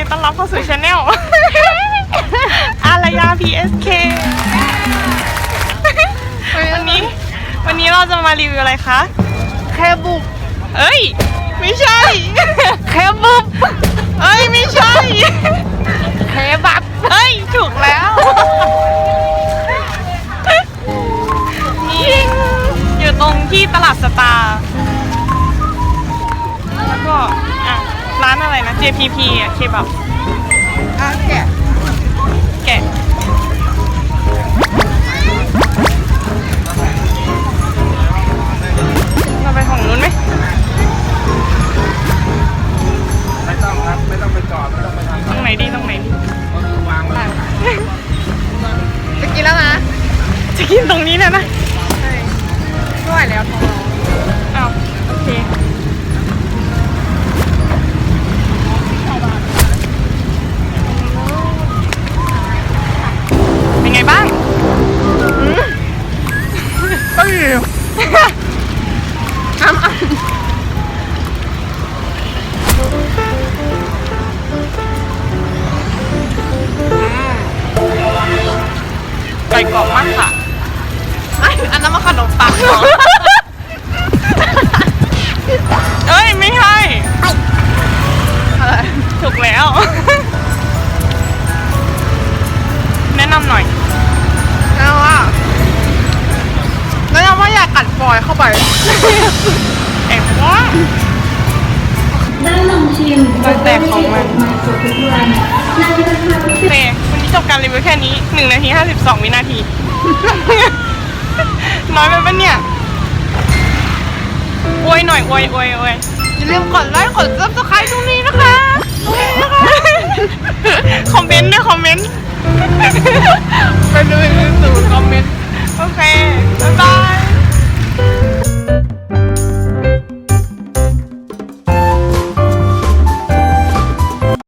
ดีต้อนรับเข้าสู่ช anel อารยา PSK วันนี้ วันนี้เราจะมารีวิวอะไรคะเคบุบเอ้ย ไม่ใช่เคบุบเอ้ยไม่ใช่เคบับเอ้ย ถูกแล้ว นี่อยู่ตรงที่ตลาดสตาร์ แล้วก็ อะ ร้านอะไรนะ JPP อะเคบับอะแกะแกะเราไปของนู้นไหมไม่ต้องครับ ไม่ต้องไปจอด ไม่ต้องไปทำตรงไหนดีตรงไหนดีก็คือวางไว้จะกินแล้วนะจะกินตรงนี้นะนะใช่ไม่ไหวแล้วท้อง เป็นไงบ้างก็อยู่ทำอะไก่กรอบมากค่ะอยอันนั้นมันขนมปังเหรอ นะนำหน่อยแล้วว่าแล้วยังว่าอยากกัดฟอยเข้าไปเอ็มว่าได้ลองชิมตั้งแต่ของมันมาสุดทุกวันในราคาพิโอเศเคษวันนี้จบการรีวิวแค่นี้1นาที52 วินาที น้อยไปปะเนี่ยอวยหน่อยอวยอวยอวยอย่าลืมกดไลค์กดซับสไครต์ตรงนี้นะ